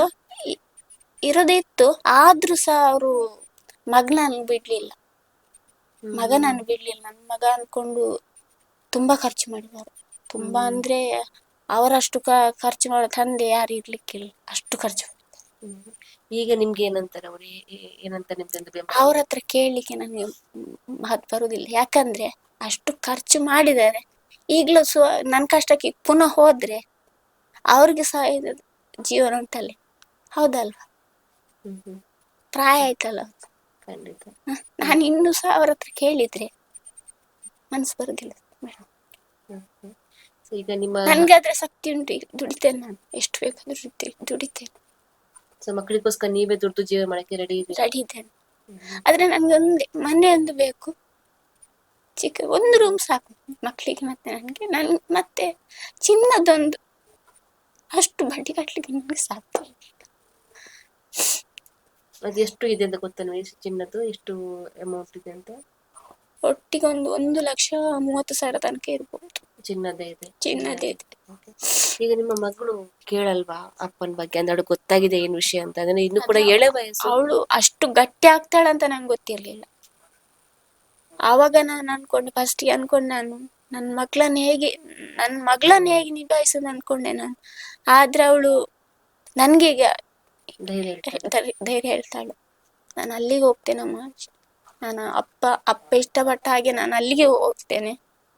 ಇರೋದಿತ್ತು ಆದ್ರೂ ಸಹ ಅವರು ಮಗನನ್ನು ಬಿಡ್ಲಿಲ್ಲ ಮಗನನ್ನು ಬಿಡ್ಲಿಲ್ಲ ನನ್ನ ಮಗ ಅನ್ಕೊಂಡು ತುಂಬಾ ಖರ್ಚು ಮಾಡಿದ್ದಾರೆ ತುಂಬಾ ಅಂದ್ರೆ ಅವರಷ್ಟು ಕ- ಖರ್ಚು ಮಾಡೋ ತಂದೆ ಯಾರು ಇರ್ಲಿಕ್ಕಿಲ್ಲ. ಅಷ್ಟು ಖರ್ಚು ಹ್ಮ್. ಈಗ ನಿಮ್ಗೆ ಏನಂತಾರೆ ಅವ್ರು? ಏ- ಏ- ಏನಂತಾರೆ ನಿಮ್ಗೆ ಒಂದು ಬೆಂಬಲ? ಅವ್ರ ಹತ್ರ ಕೇಳಲಿಕ್ಕೆ ನನಗೆ ಮಾತು ಬರುದಿಲ್ಲ. ಯಾಕಂದ್ರೆ ಅಷ್ಟು ಖರ್ಚು ಮಾಡಿದ್ದಾರೆ ಈಗಲೂ ಸ್ವ ನನ್ನ ಕಷ್ಟಕ್ಕೆ ಪುನಃ ಹೋದ್ರೆ ಅವ್ರಿಗೆ ಸಹ ಇದು ಜೀವನ ಉಂಟಲ್ಲಿ. ಹೌದಲ್ವಾ. ಪ್ರಾಯ ಆಯ್ತಲ್ಲ ನಾನು ಇನ್ನೂ ಸಹ ಅವ್ರ ಹತ್ರ ಕೇಳಿದ್ರೆ ಮನಸ್ಸು ಬರುದಿಲ್ಲ. ಈಗ ನಿಮ್ಮ ನನ್ಗೆ ಆದ್ರೆ ಶಕ್ತಿ ಉಂಟು ಈಗ ದುಡಿತೇನೆ ನಾನು. ಎಷ್ಟು ಬೇಕಾದ್ರೂ ದುಡಿತೇನೆ ದುಡಿತೇನೆ. ಸೊ ಮಕ್ಕಳಿಗೋಸ್ಕರ ನೀವೇ ದುಡ್ಡು ಜೀವನ ಮಾಡಕ್ಕೆ ರೆಡಿ ರೆಡಿ ಇದ್ದೇನೆ. ಆದ್ರೆ ನನ್ಗೆ ಒಂದೇ ಮನೆ ಒಂದು ಬೇಕು. ಚಿಕ್ಕ ಒಂದು ರೂಮ್ ಸಾಕು ಮಕ್ಕಳಿಗೆ ಮತ್ತೆ ನನಗೆ. ನನ್ ಮತ್ತೆ ಚಿನ್ನದೊಂದು ಅಷ್ಟು ಬಡ್ಡಿ ಕಟ್ಟಲಿಕ್ಕೆ ನನಗೆ ಸಾಕು ಅದು ಎಷ್ಟು ಇದೆ ಅಂತ ಗೊತ್ತಾ ನಿಮಗೆ ಎಷ್ಟು ಚಿನ್ನದ್ದು? ಎಷ್ಟು ಅಮೌಂಟ್ ಇದೆ ಅಂತ? ಒಟ್ಟಿಗೆ ಒಂದು ಒಂದು ಲಕ್ಷ ಮೂವತ್ತು ಸಾವಿರ ತನಕ ಇರ್ಬೋದು. ಚಿನ್ನದೇ ಇದೆ. ಚಿನ್ನದೇ ಇದೆ. ಈಗ ನಿಮ್ಮ ಮಗಳು ಕೇಳಲ್ವಾ ಅಪ್ಪನ ಬಗ್ಗೆ? ಅಂದ್ರೆ ಗೊತ್ತಾಗಿದೆ ಏನ್ ವಿಷಯ ಅಂತ. ಅದನ್ನ ಇನ್ನು ಕೂಡ ಎಳೆ ವಯಸ್ಸು. ಅವಳು ಅಷ್ಟು ಗಟ್ಟಿ ಆಗ್ತಾಳಂತ ನಂಗೆ ಗೊತ್ತಿರ್ಲಿಲ್ಲ. ಆವಾಗ ನಾನು ಅನ್ಕೊಂಡೆ ಫಸ್ಟ್ ಅನ್ಕೊಂಡೆ ನಾನು ನನ್ನ ಮಗ್ಳನ್ ಹೇಗೆ ನನ್ನ ಮಗಳನ್ನ ಹೇಗೆ ನಿಭಾಯಿಸೋದು ಅನ್ಕೊಂಡೆ ನಾನು. ಆದ್ರೆ ಅವಳು ನನಗೆ ಈಗ ಧೈರ್ಯ ಹೇಳ್ತಾಳು. ನಾನು ಅಲ್ಲಿಗೆ ಹೋಗ್ತೇನಮ್ಮ ನಾನು ಅಪ್ಪ ಅಪ್ಪ ಇಷ್ಟಪಟ್ಟ ಹಾಗೆ ನಾನು ಅಲ್ಲಿಗೆ ಹೋಗ್ತೇನೆ.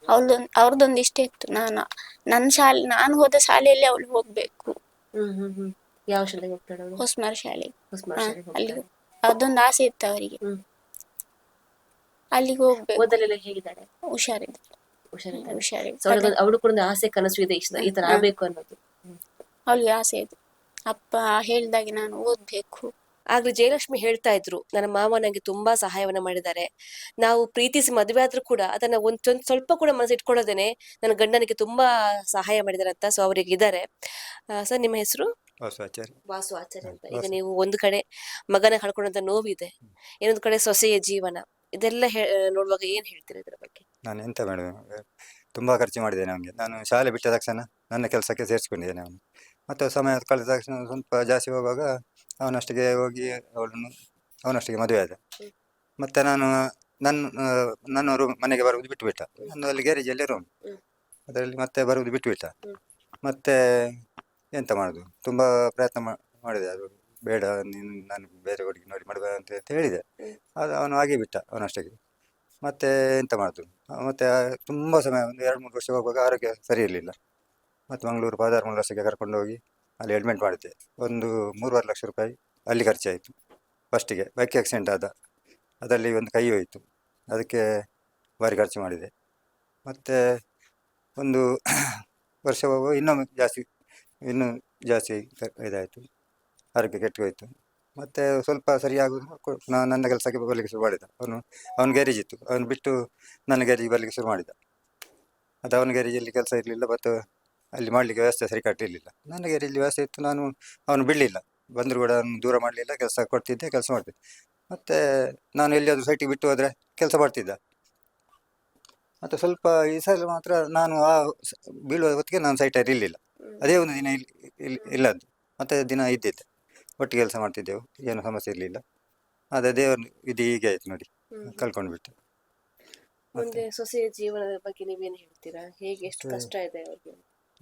ಅವಳದೊಂದು ಅವ್ರದ್ದೊಂದು ಇಷ್ಟ ಇತ್ತು. ನಾನು ನನ್ನ ಶಾಲೆ ನಾನು ಹೋದ ಶಾಲೆಯಲ್ಲಿ ಅವಳು ಹೋಗ್ಬೇಕು. ಯಾವ ಶಾಲೆಗೆ ಹೋಗ್ತಾಳೆ ಹೊಸ್ಮಾರ್ ಶಾಲೆಗೆ ಅಲ್ಲಿ. ಅದೊಂದು ಆಸೆ ಇತ್ತು ಅವರಿಗೆ. ಅಲ್ಲಿಗೆ ಹೋಗ್ಬೇಕು. ಓದಲೆಲ್ಲ ಹೇಗಿದ್ದಾಳೆ? ಹುಷಾರಿದ್ದಾಳೆ. ಹುಷಾರಿದ್ದಾಳೆ. ಸೊ ಹುಷಾರಿದ್ದಾಳೆ ಅವಳು ಕೂಡ ಆಸೆ ಕನಸು ಇದೆ ಇಷ್ಟ ಈ ತರ ಆಗ್ಬೇಕು ಅನ್ನೋದು. ಅವಳಿಗೆ ಆಸೆ ಇದೆ. ಅಪ್ಪ ಹೇಳಿದಾಗ ನಾನು ಓದ್ಬೇಕು. ಆಗ್ಲೇ ಜಯಲಕ್ಷ್ಮಿ ಹೇಳ್ತಾ ಇದ್ರು ನನ್ನ ಮಾವ ನನಗೆ ತುಂಬಾ ಸಹಾಯವನ್ನ ಮಾಡಿದ್ದಾರೆ. ನಾವು ಪ್ರೀತಿಸಿ ಮದುವೆ ಆದ್ರೂ ಕೂಡ ಅದನ್ನ ಒಂದ್ ಸ್ವಲ್ಪ ಕೂಡ ಮನಸ್ಸು ಇಟ್ಕೊಳ್ಳೋದೇನೆ ನನ್ನ ಗಂಡನಿಗೆ ತುಂಬಾ ಸಹಾಯ ಮಾಡಿದಾರೆ ಅಂತ ಸೊ ಅವ್ರಿಗೆ ಇದ್ದಾರೆ. ಸರ್ ನಿಮ್ಮ ಹೆಸರು? ಆಚಾರ್ಯ. ವಾಸು ಆಚಾರ್ಯ ಅಂತ. ಈಗ ನೀವು ಒಂದು ಕಡೆ ಮಗನ ಕಳ್ಕೊಂಡಂತ ನೋವಿದೆ. ಇನ್ನೊಂದು ಕಡೆ ಸೊಸೆಯ ಜೀವನ. ಇದೆಲ್ಲ ಹೇ- ನೋಡುವಾಗ ಏನ್ ಹೇಳ್ತೀರಾ ಇದರ ಬಗ್ಗೆ? ನಾನು ಎಂತ ಮೇಡಮ್ ತುಂಬಾ ಖರ್ಚು ಮಾಡಿದ್ದೇನೆ ಅವನಿಗೆ. ನಾನು ಶಾಲೆ ಬಿಟ್ಟ ತಕ್ಷಣ ನನ್ನ ಕೆಲಸಕ್ಕೆ ಸೇರಿಸ್ಕೊಂಡಿದ್ದೇನೆ ಅವನು. ಮತ್ತೆ ಸಮಯ ಕಳೆದ ತಕ್ಷಣ ಸ್ವಲ್ಪ ಜಾಸ್ತಿ ಹೋಗುವಾಗ ಅವನಷ್ಟಿಗೆ ಹೋಗಿ ಅವಳನ್ನು ಅವನಷ್ಟಿಗೆ ಮದುವೆ ಆದ. ಮತ್ತೆ ನಾನು ನನ್ನ ನನ್ನವರು ನನ್ನ ರೂಮ್ ಮನೆಗೆ ಬರುವುದು ಬಿಟ್ಟುಬಿಟ್ಟ. ನಾನು ಅಲ್ಲಿ ಗ್ಯಾರೇಜಲ್ಲಿ ರೂಮ್ ಹ್ಮ್. ಅದರಲ್ಲಿ ಮತ್ತೆ ಬರುವುದು ಬಿಟ್ಟುಬಿಟ್ಟ. ಹ್ಮ್. ಮತ್ತೆ ಎಂತ ಮಾಡುದು? ತುಂಬಾ ಪ್ರಯತ್ನ ಮಾ- ಮಾಡಿದೆ ಅದು. ಬೇಡ, ನೀನು ನಾನು ಬೇರೆ ಹುಡುಗಿ ನೋಡಿ ಮಾಡುವ ಅಂತ ಹೇಳಿದೆ. ಅದು ಅವನು ಹಾಗೆ ಬಿಟ್ಟ ಅವನಷ್ಟಕ್ಕೆ ಮತ್ತೆ ಎಂತ ಮಾಡಿದ್ರು ಮತ್ತೆ ತುಂಬ ಸಮಯ, ಒಂದು ಎರಡು ಮೂರು ವರ್ಷ ಹೋಗುವಾಗ ಆರೋಗ್ಯ ಸರಿ ಇರಲಿಲ್ಲ. ಮತ್ತು ಮಂಗಳೂರು ಪಾದಾರ ವರ್ಷಕ್ಕೆ ಕರ್ಕೊಂಡು ಹೋಗಿ ಅಲ್ಲಿ ಅಡ್ಮಿಟ್ ಮಾಡಿದ್ದೆ. ಒಂದು ಮೂರುವರೆ ಲಕ್ಷ ರೂಪಾಯಿ ಅಲ್ಲಿ ಖರ್ಚಾಯಿತು. ಫಸ್ಟಿಗೆ ಬೈಕ್ ಆಕ್ಸಿಡೆಂಟ್ ಆದ. ಅದರಲ್ಲಿ ಒಂದು ಕೈ ಹೋಯಿತು. ಅದಕ್ಕೆ ಭಾರಿ ಖರ್ಚು ಮಾಡಿದೆ. ಮತ್ತು ಒಂದು <coughs> ವರ್ಷ ಹೋಗುವಾಗ ಇನ್ನೊಮ್ಮೆ ಜಾಸ್ತಿ, ಇನ್ನೂ ಜಾಸ್ತಿ ಇದಾಯಿತು. ಆರೋಗ್ಯ ಕೆಟ್ಟು ಹೋಯಿತು. ಮತ್ತೆ ಸ್ವಲ್ಪ ಸರಿಯಾಗುವುದು ಕೊ- ನಾನು ನನ್ನ ಕೆಲಸಕ್ಕೆ ಬರಲಿಕ್ಕೆ ಶುರು ಮಾಡಿದ. ಅವನು ಅವನ ಗ್ಯಾರೇಜ್ ಇತ್ತು. ಅವನು ಬಿಟ್ಟು ನನ್ನ ಗ್ಯಾರೇಜ್ ಬರಲಿಕ್ಕೆ ಶುರು ಮಾಡಿದ. ಅದು ಅವನ ಗ್ಯಾರೇಜಲ್ಲಿ ಕೆಲಸ ಇರಲಿಲ್ಲ ಮತ್ತು ಅಲ್ಲಿ ಮಾಡಲಿಕ್ಕೆ ವ್ಯವಸ್ಥೆ ಸರಿ ಕಟ್ಟಿರಲಿಲ್ಲ. ನನ್ನ ಗ್ಯಾರೇಜಲ್ಲಿ ವ್ಯವಸ್ಥೆ ಇತ್ತು. ನಾನು ಅವನು ಬಿಡಲಿಲ್ಲ. ಬಂದರೂ ಕೂಡ ಅವನು ದೂರ ಮಾಡಲಿಲ್ಲ ಕೆಲಸ ಕೊಡ್ತಿದ್ದೆ ಕೆಲಸ ಮಾಡ್ತಿದ್ದೆ ಮತ್ತು ನಾನು ಎಲ್ಲಿಯಾದರೂ ಸೈಟಿಗೆ ಬಿಟ್ಟು ಹೋದರೆ ಕೆಲಸ ಮಾಡ್ತಿದ್ದ. ಮತ್ತು ಸ್ವಲ್ಪ ಈ ಸಲ ಮಾತ್ರ ನಾನು ಆ ಬೀಳುವ ಹೊತ್ತಿಗೆ ನಾನು ಸೈಟಲ್ಲಿ ಇರಲಿಲ್ಲ. ಅದೇ ಒಂದು ದಿನ ಇಲ್ಲಿ ಇಲ್ಲಿ ಇಲ್ಲದ್ದು. ಮತ್ತೆ ದಿನ ಇದ್ದಿದ್ದೆ. ಒಟ್ಟಿಗೆ ಕೆಲಸ ಮಾಡ್ತಿದ್ದೆವು ಏನು ಸಮಸ್ಯೆ ಇರಲಿಲ್ಲ. ಅದೇ ದೇವರು ಇದು ಹೀಗೆ ಆಯ್ತು ನೋಡಿ ಕಳ್ಕೊಂಡು ಬಿಟ್ಟು ಮುಂದೆ ಸೊಸೆಯ ಜೀವನದ ಬಗ್ಗೆ ನೀವೇನು ಹೇಳ್ತೀರಾ? ಹೇಗೆ ಎಷ್ಟು ಕಷ್ಟ ಇದೆ ಅವ್ರಿಗೆ?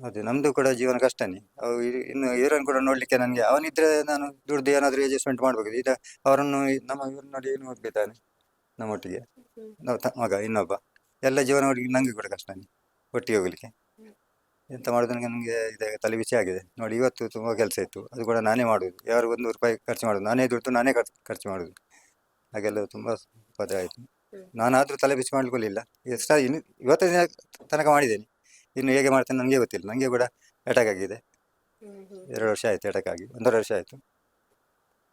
ಅದೇ ನಮ್ದು ಕೂಡ ಜೀವನ ಕಷ್ಟನೇ. ಅವು ಇ- ಇನ್ನು ಇವರನ್ನು ಕೂಡ ನೋಡ್ಲಿಕ್ಕೆ ನನಗೆ ಅವನಿದ್ರೆ ನಾನು ದುಡ್ದು ಏನಾದರೂ ಅಡ್ಜಸ್ಟ್ಮೆಂಟ್ ಮಾಡ್ಬೇಕು ಈಗ ಅವರನ್ನು ನಮ್ಮ ಇವ್ರನ್ನ ನೋಡಿ ಏನು ಓದ್ಬೇಕಾನೆ ನಮ್ಮೊಟ್ಟಿಗೆ. ಹ್ಮ್. ನಾವು ತ ಮಗ ಇನ್ನೊಬ್ಬ. ಎಲ್ಲ ಜೀವನ ಒಟ್ಟಿಗೆ ನಂಗೆ ಕೂಡ ಕಷ್ಟನೇ ಒಟ್ಟಿಗೆ ಹೋಗ್ಲಿಕ್ಕೆ. ಎಂತ ಮಾಡೋದು ನನಗೆ ನನಗೆ ಇದೆ ತಲೆ ಬಿಸಿ ಆಗಿದೆ. ನೋಡಿ, ಇವತ್ತು ತುಂಬ ಕೆಲಸ ಇತ್ತು. ಅದು ಕೂಡ ನಾನೇ ಮಾಡೋದು ಯಾರು ಒಂದು ರೂಪಾಯಿ ಖರ್ಚು ಮಾಡೋದು, ನಾನೇ ದುಡ್ಡು ನಾನೇ ಖರ್ಚು ಖರ್ಚು ಮಾಡೋದು ಹಾಗೆಲ್ಲ ತುಂಬ ಪದ ಆಯಿತು. ನಾನು ನಾನಾದರೂ ತಲೆ ಬಿಸಿ ಮಾಡ್ಕೊಳ್ಳಿಲ್ಲ. ಎಷ್ಟ ಇನ್ನು ಇವತ್ತಿನ ದಿನ ತನಕ ಮಾಡಿದ್ದೇನೆ. ಇನ್ನು ಹೇಗೆ ಮಾಡ್ತೇನೆ ನನಗೆ ಗೊತ್ತಿಲ್ಲ. ನನಗೆ ಕೂಡ ಅಟ್ಯಾಕ್ ಆಗಿದೆ. ಎರಡು ವರ್ಷ ಆಯಿತು ಅಟ್ಯಾಕ್ ಆಗಿ. ಒಂದೂವರೆ ವರ್ಷ ಆಯಿತು.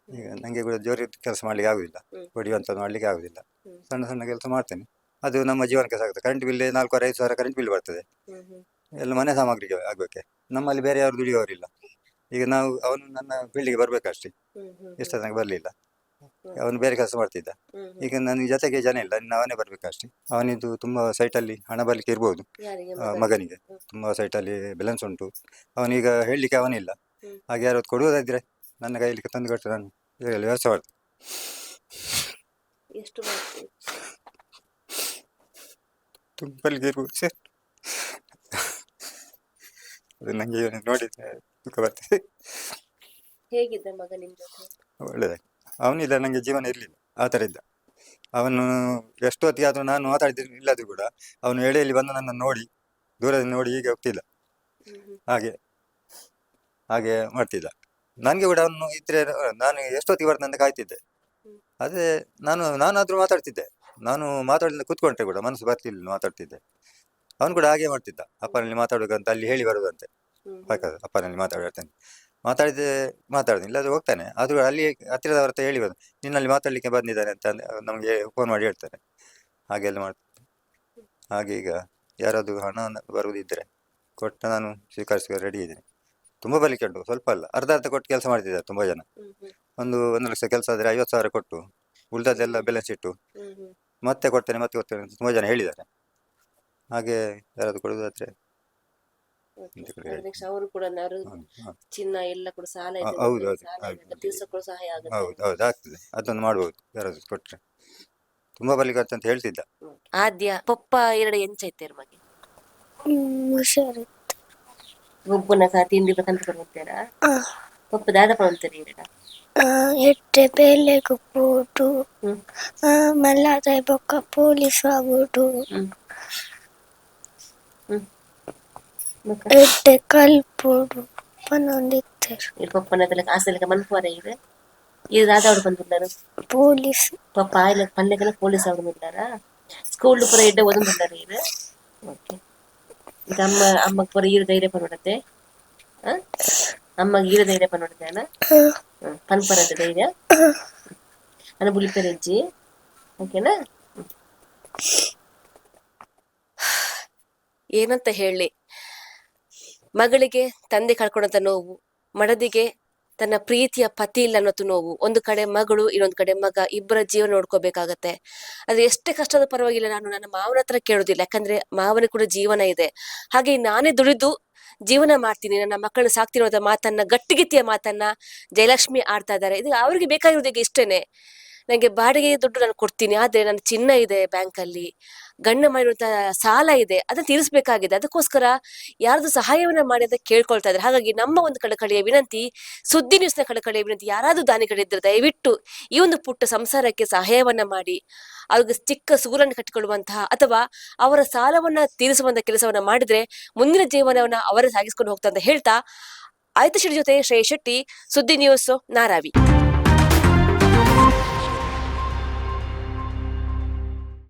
ಈಗ ನನಗೆ ಕೂಡ ಜೋರಿ ಕೆಲಸ ಮಾಡ್ಲಿಕ್ಕೆ ಆಗುದಿಲ್ಲ. ಹೊಡಿಯುವಂಥದ್ದು ಮಾಡ್ಲಿಕ್ಕೆ ಆಗುದಿಲ್ಲ. ಸಣ್ಣ ಸಣ್ಣ ಕೆಲಸ ಮಾಡ್ತೇನೆ. ಅದು ನಮ್ಮ ಜೀವನಕ್ಕೆ ಸಾಕು ಕರೆಂಟ್ ಬಿಲ್ ನಾಲ್ಕೂವರೆ ಐದು ಸಾವಿರ ಕರೆಂಟ್ ಬಿಲ್ ಬರ್ತದೆ. ಎಲ್ಲ ಮನೆ ಸಾಮಗ್ರಿಗೆ ಆಗ್ಬೇಕೆ. ನಮ್ಮಲ್ಲಿ ಬೇರೆ ಯಾರು ದುಡಿಯೋರಿಲ್ಲ. ಈಗ ನಾವು ಅವನು ನನ್ನ ಫೀಲ್ಡಿಗೆ ಬರ್ಬೇಕಷ್ಟೇ. ಇಷ್ಟ ತನಕ ಬರಲಿಲ್ಲ. ಅವನು ಬೇರೆ ಕೆಲಸ ಮಾಡ್ತಿದ್ದ. ಈಗ ನನ್ನ ಜೊತೆಗೆ ಜನ ಇಲ್ಲ ಇನ್ನು ಅವನೇ ಬರ್ಬೇಕಷ್ಟೇ. ಅವನಿದ್ದು ತುಂಬಾ ಸೈಟಲ್ಲಿ ಹಣ ಬರ್ಲಿಕ್ಕೆ ಇರ್ಬೋದು. ಆ, ಮಗನಿಗೆ? ತುಂಬಾ ಸೈಟಲ್ಲಿ ಬ್ಯಾಲೆನ್ಸ್ ಉಂಟು. ಅವನೀಗ ಹೇಳಲಿಕ್ಕೆ ಅವನಿಲ್ಲ. ಹಾಗೆ ಯಾರು ಕೊಡುವುದಾದ್ರೆ ನನ್ನ ಕೈಯಲ್ಲಿ ತಂದು ಕೊಟ್ಟು ನಾನು ಇದರಲ್ಲಿ ವ್ಯವಸ್ಥೆ ಮಾಡ್ತೇನೆ. ಎಷ್ಟು ಇರ್ಬೋದು ಸರ್. ಅದು ನನಗೆ ನೋಡಿ ದುಃಖ ಬರ್ತದೆ. ಹೇಗಿದ್ದ ಮಗ ನಿಮ್ ಜೊತೆ? ಒಳ್ಳೆದಾಗಿ ಅವನಿಲ್ಲ ನನಗೆ ಜೀವನ ಇರಲಿಲ್ಲ. ಆ ಥರ ಇದ್ದ. ಅವನು ಎಷ್ಟೊತ್ತಿಗೆ ಆದರೂ ನಾನು ಮಾತಾಡಿದ್ರು ಇಲ್ಲದ್ರು ಕೂಡ ಅವನು ಎಳೆಯಲ್ಲಿ ಬಂದು ನನ್ನನ್ನು ನೋಡಿ ದೂರದಿಂದ ನೋಡಿ ಹೀಗೆ ಹೋಗ್ತಿಲ್ಲ ಹಾಗೆ ಹಾಗೆ ಮಾಡ್ತಿದ್ದ. ನನಗೆ ಕೂಡ ಅವನು ಇದ್ರೆ ನಾನು ಎಷ್ಟೊತ್ತಿಗೆ ಬರ್ತಂತ ಕಾಯ್ತಿದ್ದೆ. ಹ್ಮ್. ಅದೇ ನಾನು ನಾನಾದರೂ ಮಾತಾಡ್ತಿದ್ದೆ. ನಾನು ಮಾತಾಡಿದ ಕೂತ್ಕೊಂಡ್ರೆ ಕೂಡ ಮನಸ್ಸು ಬರ್ತಿಲ್ಲ ಮಾತಾಡ್ತಿದ್ದೆ. ಅವನು ಕೂಡ ಹಾಗೆ ಮಾಡ್ತಿದ್ದ. ಅಪ್ಪನಲ್ಲಿ ಮಾತಾಡ್ಬೇಕಂತ ಅಲ್ಲಿ ಹೇಳಿ ಬರುದಂತೆ. ಬೇಕಾದ್ರೆ ಅಪ್ಪನಲ್ಲಿ ಮಾತಾಡ್ತೇನೆ ಮಾತಾಡಿದ್ರೆ ಮಾತಾಡೋದು ಇಲ್ಲಾದ್ರೆ ಹೋಗ್ತಾನೆ. ಆದ್ರೂ ಅಲ್ಲಿ ಹತ್ತಿರದವ್ರ ಹತ್ರ ಹೇಳಿ ಬಂದು ನಿನ್ನಲ್ಲಿ ಮಾತಾಡ್ಲಿಕ್ಕೆ ಬಂದಿದ್ದಾನೆ ಅಂತ ನಮಗೆ ಫೋನ್ ಮಾಡಿ ಹೇಳ್ತಾರೆ. ಹಾಗೆಲ್ಲ ಮಾಡ್ತಾರೆ. ಹಾಗೆ ಈಗ ಯಾರಾದರೂ ಹಣ ಬರುವುದಿದ್ರೆ ಕೊಟ್ಟ ನಾನು ಸ್ವೀಕರಿಸುವ ರೆಡಿ ಇದ್ದೀನಿ. ತುಂಬ ಬಲಿಕೆ ಉಂಟು. ಸ್ವಲ್ಪ ಅಲ್ಲ ಅರ್ಧ ಅರ್ಧ ಕೊಟ್ಟು ಕೆಲಸ ಮಾಡ್ತಿದ್ದಾರೆ ತುಂಬಾ ಜನ. ಒಂದು ಒಂದು ಲಕ್ಷ ಕೆಲಸ ಆದ್ರೆ ಐವತ್ತು ಸಾವಿರ ಕೊಟ್ಟು ಉಳಿದದ್ದೆಲ್ಲ ಬ್ಯಾಲೆನ್ಸ್ ಇಟ್ಟು ಮತ್ತೆ ಕೊಡ್ತೇನೆ ಮತ್ತೆ ಕೊಡ್ತೇನೆ ಅಂತ ತುಂಬ ಜನ ಹೇಳಿದ್ದಾರೆ. ಹಾಗೆ ಯಾರಾದ್ರು ಕೊಡುದಾದ್ರೆ ಅವರು ಕೂಡ ಅವರು ಹ್ಮ್. ಚಿನ್ನ ಎಲ್ಲ ಕೂಡ ಸಾಲ ಇದೆ ಹೌದು, ಹೌದು, ಸಾಲ ಹೌದು. ಇದೆ, ತೀರ್ಸಕ್ಕೂ ಸಹಾಯ ಆಗುತ್ತೆ. ಹೌದು ಹೌದು ಆಗ್ತದೆ. ಅದೊಂದು ಮಾಡ್ಬೋದು ಯಾರಾದ್ರು ಕೊಟ್ರೆ. ತುಂಬಾ ಬಲಿಕೆ ಅಂತ ಹೇಳ್ತಿದ್ದ. ಆದ್ಯ ಪಪ್ಪ ಎರಡು ಎಂಚೈತೆ ಮಗೆ ಹುಷಾರು. ಗುಂಪುನಕ ತಿಂಡಿ ಬೇಕಂತ ಕೊಡ್ತೀರಾ ಪಪ್ಪ ದಾದ ಕೊಡ್ತೀರಿ ಎರಡ ಎಟ್ಟೆ ಬೇಲೆ ಕುಪ್ಪುಟು ಹ್ಮ್. ಮಲ್ಲಾದ ಬೊಕ್ಕ ಪೊಲೀಸ್ ಆಗ್ಬಿಟ್ಟು ಹ್ಮ್ ಹ್ಮ್. ಎಟ್ಟೆ ಕಲ್ಪುಡು ಪನ್ನೊಂದಿತ್ತರು ಈ ಪಪ್ಪನ ಹತ್ರ ಕಾಸಲಿಕ್ಕೆ ಮನ್ಪುವರ ಇದೆ ಇದು ದಾದ ಅವ್ರು ಬಂದಿದ್ದಾರೆ ಪೊಲೀಸ್. ಪಾಪ ಆಯ್ಲ ಪಲ್ಲೆಗಲ ಪೊಲೀಸ್ ಅವ್ರು ಬಂದಿದ್ದಾರಾ ಸ್ಕೂಲ್ ಪುರ ಎಡ್ಡೆ ಓದಂದಿದ್ದಾರೆ ಇದು ಓಕೆ ಇದು ಅಮ್ಮ ಅಮ್ಮಗ್ ಪುರ ಈರು ಧೈರ್ಯ ಪನ್ನುಡತ್ತೆ ಅಮ್ಮಗ್ ಈರು ಧೈರ್ಯ ಪನ್ನುಡತ್ತೆ ಅಣ್ಣ. ಹ್ಮ್ ಪನ್ಪರತ್ತೆ ಧೈರ್ಯ. ಅನ್ನ ಬುಳಿತಾರೆ ಅಜ್ಜಿ. ಓಕೆನಾ ಏನಂತ ಹೇಳಿ? ಮಗಳಿಗೆ ತಂದೆ ಕಳ್ಕೊಂಡಂತ ನೋವು, ಮಡದಿಗೆ ತನ್ನ ಪ್ರೀತಿಯ ಪತಿ ಇಲ್ಲ ಅನ್ನೋದು ನೋವು, ಒಂದು ಕಡೆ ಮಗಳು, ಇನ್ನೊಂದು ಕಡೆ ಮಗ, ಇಬ್ಬರ ಜೀವನ ನೋಡ್ಕೋಬೇಕಾಗತ್ತೆ. ಅದು ಎಷ್ಟೇ ಕಷ್ಟದ ಪರವಾಗಿಲ್ಲ, ನಾನು ನನ್ನ ಮಾವನ ಹತ್ರ ಕೇಳೋದಿಲ್ಲ. ಯಾಕಂದ್ರೆ ಮಾವನ ಕೂಡ ಜೀವನ ಇದೆ. ಹಾಗೆ ನಾನೇ ದುಡಿದು ಜೀವನ ಮಾಡ್ತೀನಿ. ನನ್ನ ಮಕ್ಕಳು ಸಾಕ್ತಿರೋದ ಮಾತನ್ನ ಗಟ್ಟಿಗಿತ್ತಿಯ ಮಾತನ್ನ ಜಯಲಕ್ಷ್ಮಿ ಆಡ್ತಾ ಇದ್ದಾರೆ. ಇದು ಅವ್ರಿಗೆ ಬೇಕಾಗಿರೋದಕ್ಕೆ ಇಷ್ಟೇನೆ. ನನಗೆ ಬಾಡಿಗೆ ದುಡ್ಡು ನಾನು ಕೊಡ್ತೀನಿ, ಆದ್ರೆ ನನ್ನ ಚಿನ್ನ ಇದೆ ಬ್ಯಾಂಕಲ್ಲಿ. ಗಂಡ ಮಾಡಿರುವಂತಹ ಸಾಲ ಇದೆ, ಅದನ್ನ ತೀರಿಸಬೇಕಾಗಿದೆ. ಅದಕ್ಕೋಸ್ಕರ ಯಾರ್ದು ಸಹಾಯವನ್ನ ಮಾಡಿ ಅಂತ ಕೇಳ್ಕೊಳ್ತಾ ಇದ್ದಾರೆ. ಹಾಗಾಗಿ ನಮ್ಮ ಒಂದು ಕಳಕಳಿಯ ವಿನಂತಿ, ಸುದ್ದಿ ನ್ಯೂಸ್ನ ಕಳಕಳಿಯ ವಿನಂತಿ, ಯಾರಾದ್ರೂ ದಾನಿಗಳಿದ್ರೆ ದಯವಿಟ್ಟು ಈ ಒಂದು ಪುಟ್ಟ ಸಂಸಾರಕ್ಕೆ ಸಹಾಯವನ್ನ ಮಾಡಿ, ಅವ್ರಿಗೆ ಚಿಕ್ಕ ಸೂರನ್ನು ಕಟ್ಟಿಕೊಳ್ಳುವಂತಹ ಅಥವಾ ಅವರ ಸಾಲವನ್ನ ತೀರಿಸುವಂತ ಕೆಲಸವನ್ನ ಮಾಡಿದ್ರೆ ಮುಂದಿನ ಜೀವನವನ್ನ ಅವರೇ ಸಾಗಿಸ್ಕೊಂಡು ಹೋಗ್ತಾ ಅಂತ ಹೇಳ್ತಾ, ಆಯ್ತು ಶೆಟ್ಟಿ ಜೊತೆ ಶ್ರೇಯ ಶೆಟ್ಟಿ, ಸುದ್ದಿ ನ್ಯೂಸ್ ನಾರಾವಿ.